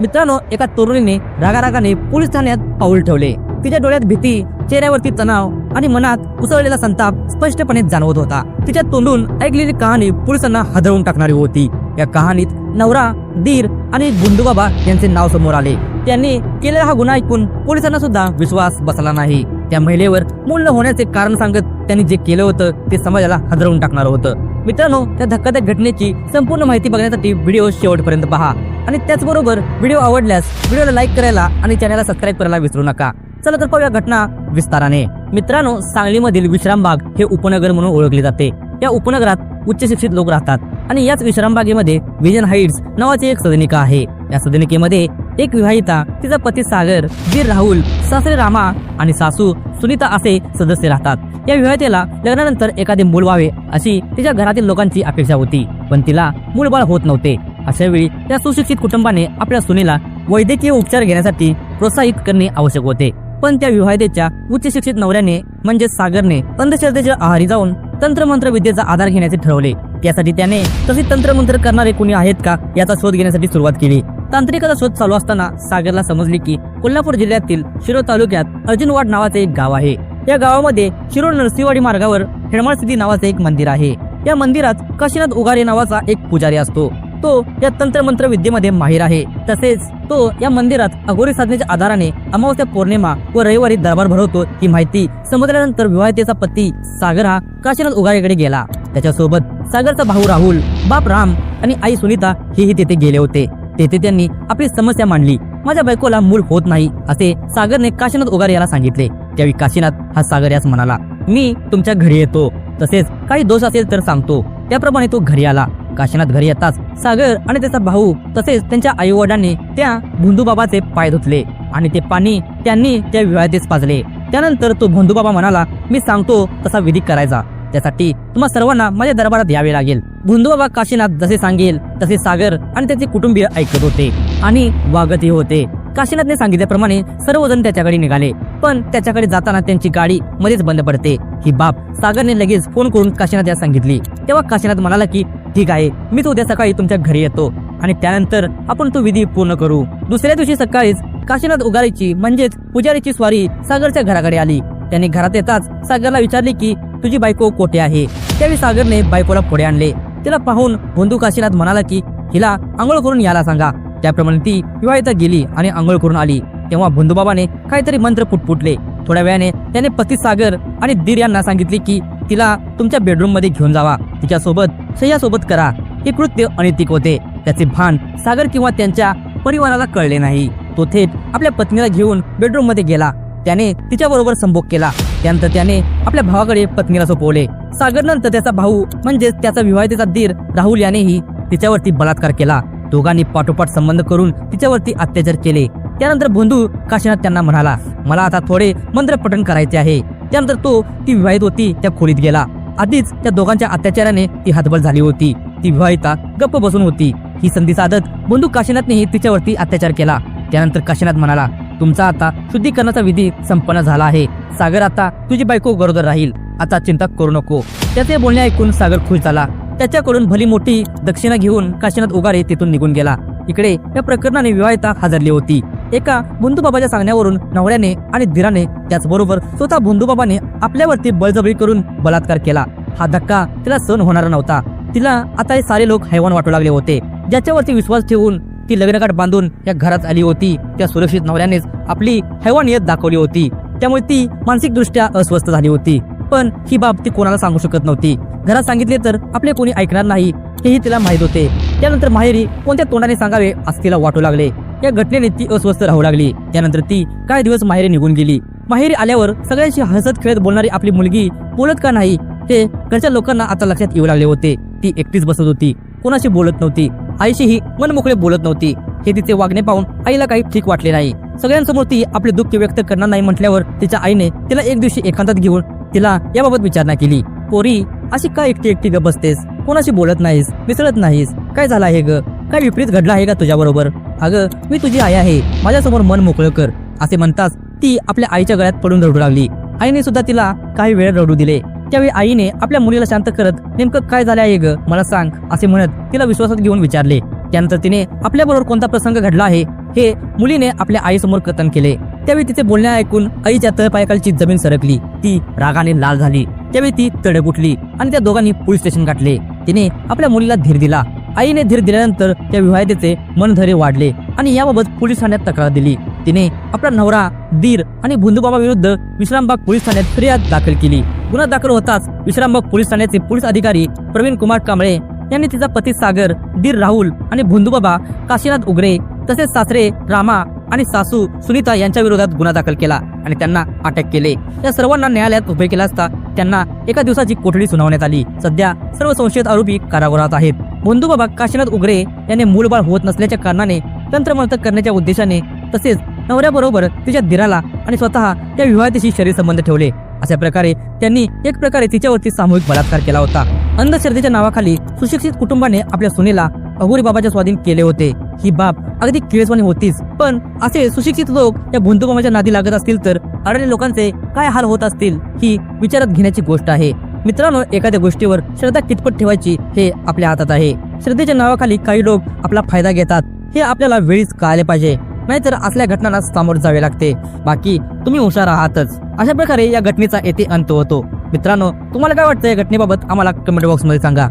मित्रांनो एका तरुणीने रागारागाने पोलीस ठाण्यात पाऊल ठेवले. तिच्या डोळ्यात भीती चेहऱ्यावरती तणाव आणि मनात उसळलेला संताप स्पष्टपणे जाणवत होता. तिच्या तोंडून ऐकलेली कहाणी पोलिसांना हादरवून टाकणारी होती. या कहाणीत नवरा दीर आणि गुंडूबाबा यांचे नाव समोर आले. त्यांनी केलेला हा गुन्हा ऐकून पोलिसांना सुद्धा विश्वास बसला नाही. त्या महिलेवर मूल होण्याचे कारण सांगत त्यांनी जे केलं होतं ते समाजाला हादरवून टाकणार होतं. मित्रांनो त्या धक्कादायक घटनेची संपूर्ण माहिती बघण्यासाठी व्हिडिओ शेवटपर्यंत पहा. आणि त्याचबरोबर व्हिडिओ आवडल्यास व्हिडिओला लाईक करायला आणि चॅनलला सबस्क्राईब करायला विसरू नका. चला तर पाहूया घटना विस्ताराने. मित्रांनो सांगलीमधील विश्रामबाग हे उपनगर म्हणून ओळखले जाते. या उपनगरात उच्च शिक्षित लोक राहतात आणि याच विश्रामबागेमध्ये विजन हाईट्स नावाची एक सदनिका आहे. या सदनिकेमध्ये एक विवाहिता तिचा पती सागर वीर राहुल सासरे रामा आणि सासू सुनीता असे सदस्य राहतात. या विवाहितेला लग्नानंतर एखादे मूल व्हावे अशी तिच्या घरातील लोकांची अपेक्षा होती पण तिला मूलबाळ होत नव्हते. अशा वेळी त्या सुशिक्षित कुटुंबाने आपल्या सुनेला वैद्यकीय उपचार घेण्यासाठी प्रोत्साहित करणे आवश्यक होते. पण त्या विवाहितेच्या उच्च शिक्षित नवऱ्याने म्हणजे सागरने अंधश्रद्धेच्या आहारी जाऊन तंत्रमंत्र विद्येचा आधार घेण्याचे ठरवले. त्यासाठी त्याने तसे तंत्रमंत्र करणारे कोणी आहेत का याचा शोध घेण्यासाठी सुरुवात केली. तांत्रिकाचा शोध चालू असताना सागरला समजले की कोल्हापूर जिल्ह्यातील शिरोळ तालुक्यात अर्जुनवाड नावाचे एक गाव आहे. या गावामध्ये शिरोळ नरसिंहवाडी मार्गावर हेडमाळ सिद्धी नावाचे एक मंदिर आहे. या मंदिरात काशीनाथ उगारे नावाचा एक पुजारी असतो. तो या तंत्रमंत्र विद्येमध्ये माहीर आहे. तसेच तो या मंदिरात अघोरी साधनेच्या आधाराने अमावस्या पौर्णिमा व रविवारी दरबार भरवतो ही माहिती समजल्यानंतर विवाहितेचा पती सागर हा काशीनाथ उगारेकडे गेला. त्याच्यासोबत सागरचा भाऊ राहुल बाप राम आणि आई सुनीता हेही तेथे गेले होते. तेथे त्यांनी आपली समस्या मांडली. माझ्या बायकोला मूल होत नाही असे सागरने काशीनाथ उगारे याला सांगितले. त्यावेळी काशीनाथ हा सागर यास म्हणाला मी तुमच्या घरी येतो. तसेच काही दोष असेल तर सांगतो. त्याप्रमाणे तो घरी आला. काशीनाथ घरी येताच सागर आणि त्याचा भाऊ तसेच त्यांच्या आई वडिलांनी त्या भोंदूबाबाचे पाय धुतले आणि ते पाणी त्यांनी त्या विवाहातच पाजले. त्यानंतर तो भोंदूबाबा म्हणाला मी सांगतो तसा विधी करायचा. त्यासाठी तुम्हा सर्वांना माझ्या दरबारात यावे लागेल. भोंदूबाबा काशीनाथ जसे सांगेल तसे सागर आणि त्याचे कुटुंबीय ऐकत होते आणि वागतही होते. काशीनाथने सांगितल्याप्रमाणे सर्वजण त्याच्याकडे निघाले. पण त्याच्याकडे जाताना त्यांची गाडी मध्येच बंद पडते. ही बाब सागरने लगेच फोन करून काशीनाथ यास सांगितली. तेव्हा काशीनाथ म्हणाला की ठीक आहे मीच उद्या सकाळी तुमच्या घरी येतो. आणि त्यानंतर आपण तो विधी पूर्ण करू. दुसऱ्या दिवशी सकाळीच काशीनाथ उगारीची म्हणजेच पुजारीची स्वारी सागरच्या घराकडे आली. त्याने घरात येताच सागरला विचारले की तुझी बायको कोठे आहे? त्यावेळी सागरने बायकोला पुढे आणले. तिला पाहून बंधू काशीनाथ म्हणाला की हिला आंघोळ करून यायला सांगा. त्याप्रमाणे ती विवाहिता गेली आणि आंघोळ करून आली. तेव्हा बंधूबाबाने काहीतरी मंत्र पुटपुटले. थोड्या वेळाने त्याने पती सागर आणि दीर यांना सांगितले की तिला तुमच्या बेडरूममध्ये घेऊन जावा. तिच्यासोबत सह्यासोबत करा. हे कृत्य अनैतिक होते. त्याचे भान सागर किंवा त्यांच्या परिवाराला कळले नाही. तो थेट आपल्या पत्नीला घेऊन बेडरूममध्ये गेला. त्याने तिच्याबरोबर संभोग केला. त्यानंतर त्याने आपल्या भावाकडे पत्नीला सोपवले. सागर नंतर त्याचा भाऊ म्हणजेच त्याचा विवाहितेचा दीर राहुल यानेही तिच्यावरती बलात्कार केला. दोघांनी पाठोपाठ संबंध करून तिच्यावरती अत्याचार केले. त्यानंतर बंधू काशीनाथ त्यांना म्हणाला मला आता थोडे मंत्र पठण करायचे आहे. त्यानंतर तो ती विवाहित होती त्या खोलीत गेला. आधीच त्या दोघांच्या अत्याचाराने ती हातबल झाली होती. ती विवाहिता गप्प बसून होती. ही संधी साधत बंधू काशीनाथनेही तिच्यावरती अत्याचार केला. त्यानंतर काशीनाथ म्हणाला तुमचा आता शुद्धीकरणाचा विधी संपन्न झाला आहे. सागर आता तुझी बायको गरोदर राहील. आता चिंता करू नको. त्याचे बोलणे ऐकून सागर खुश झाला. त्याच्याकडून भली मोठी दक्षिणा घेऊन काशीनाथ उगारे तिथून निघून गेला. इकडे या प्रकरणाने विवाहिता हाजरली होती. एका बंधूबाबाच्या सांगण्यावरून नवऱ्याने आणि धीराने त्याचबरोबर स्वतः बंधूबाबाने आपल्यावरती बळजबरी करून बलात्कार केला. हा धक्का तिला सहन होणारा नव्हता. तिला आता हे सारे लोक हैवान वाटू लागले होते. ज्याच्यावरती विश्वास ठेवून ती लग्नगाठ बांधून या घरात आली होती. त्या सुरक्षित नवऱ्यानेच आपली हैवानियत दाखवली होती. त्यामुळे ती मानसिकदृष्ट्या अस्वस्थ झाली होती. पण ही बाब ती कोणाला सांगू शकत नव्हती. घरात सांगितले तर आपले कोणी ऐकणार नाही हेही तिला माहीत होते. त्यानंतर माहेरी कोणत्या तोंडाने सांगावे असं तिला वाटू लागले. या घटनेने ती अस्वस्थ राहू लागली. त्यानंतर ती काही दिवस माहेरी निघून गेली. माहेरी आल्यावर सगळ्यांशी हसत खेळत बोलणारी आपली मुलगी बोलत का नाही हे घरच्या लोकांना आता लक्षात येऊ लागले होते. ती एकटीच बसत होती. कोणाशी बोलत नव्हती. आईशीही मनमोकळे बोलत नव्हती. हे तिचे वागणे पाहून आईला काही ठीक वाटले नाही. सगळ्यांसमोर ती आपले दुःख व्यक्त करणार नाही म्हटल्यावर तिच्या आईने तिला एक दिवशी एकांतात घेऊन तिला याबाबत विचारणा केली. पोरी अशी काय एकटी एकटी ग बसतेस? कोणाशी बोलत नाहीस? मिसळत नाहीस? काय झालं आहे ग? काय विपरीत घडलं आहे का तुझ्याबरोबर? अगं मी तुझी आई आहे. माझ्यासमोर मन मोकळं कर. असे म्हणताच ती आपल्या आईच्या गळ्यात पडून रडू लागली. आईने सुद्धा तिला काही वेळ रडू दिले. त्यावेळी आईने आपल्या मुलीला शांत करत नेमकं काय झालं आहे ग? मला सांग. असे म्हणत तिला विश्वासात घेऊन विचारले. त्यानंतर तिने आपल्याबरोबर कोणता प्रसंग घडला आहे हे मुलीने आपल्या आईसमोर कथन केले. त्यावेळी तिचे बोलणे ऐकून आईच्या तळपायकालची जमीन सरकली. ती रागाने लाल झाली. त्यावेळी ती तडक उठली आणि त्या दोघांनी पोलीस स्टेशन गाठले. तिने आपल्या मुलीला धीर दिला. आईने धीर दिल्यानंतर त्या विवाहितेचे मनधरे वाढले आणि याबाबत पोलीस ठाण्यात तक्रार दिली. तिने आपला नवरा दीर आणि भुंदूबाबा विरुद्ध विश्रामबाग पोलीस ठाण्यात फिर्याद दाखल केली. गुन्हा दाखल होताच विश्रामबाग पोलीस ठाण्याचे पोलीस अधिकारी प्रवीण कुमार कांबळे यांनी तिचा पती सागर दीर राहुल आणि भोंदूबाबा काशीनाथ उगरे तसेच सासरे रामा आणि सासू सुनीता यांच्या विरोधात गुन्हा दाखल केला आणि त्यांना अटक केले. या सर्वांना न्यायालयात उभे केला असता त्यांना एका दिवसाची कोठडी सुनावण्यात आली. सध्या सर्व संशयित आरोपी कारागृहात आहेत. भोंदूबाबा काशीनाथ उगरे यांनी मूलबाळ होत नसल्याच्या कारणाने तंत्रमंत्र करण्याच्या उद्देशाने तसेच नवऱ्याबरोबर तिच्या दिराला आणि स्वतः त्या विवाहितेशी शरीर संबंध ठेवले. अशा प्रकारे त्यांनी एक प्रकारे तिच्यावरती सामूहिक बलात्कार केला होता. अंधश्रद्धेच्या नावाखाली सुशिक्षित कुटुंबाने आपल्या सुनेला अघोरी बाबाच्या स्वाधीन केले होते. ही बाब अगदी किळसवाणी होतीच. पण असे सुशिक्षित लोक या भुंदुबाबाच्या नादी लागत असतील तर अडाणी लोकांचे काय हाल होत असतील ही विचारात घेण्याची गोष्ट आहे. मित्रांनो एखाद्या गोष्टीवर श्रद्धा कितपत ठेवायची हे आपल्या हातात आहे. श्रद्धेच्या नावाखाली काही लोक आपला फायदा घेतात. हे आपल्याला वेळीच कळाले पाहिजे. नाहीतर असल्या घटनांना सामोरे जावे लागते. बाकी तुम्ही हुशार आहातच. अशा प्रकारे या घटनेचा येथे अंत होतो. मित्रांनो तुम्हाला काय वाटतं या घटनेबाबत आम्हाला कमेंट बॉक्समध्ये सांगा.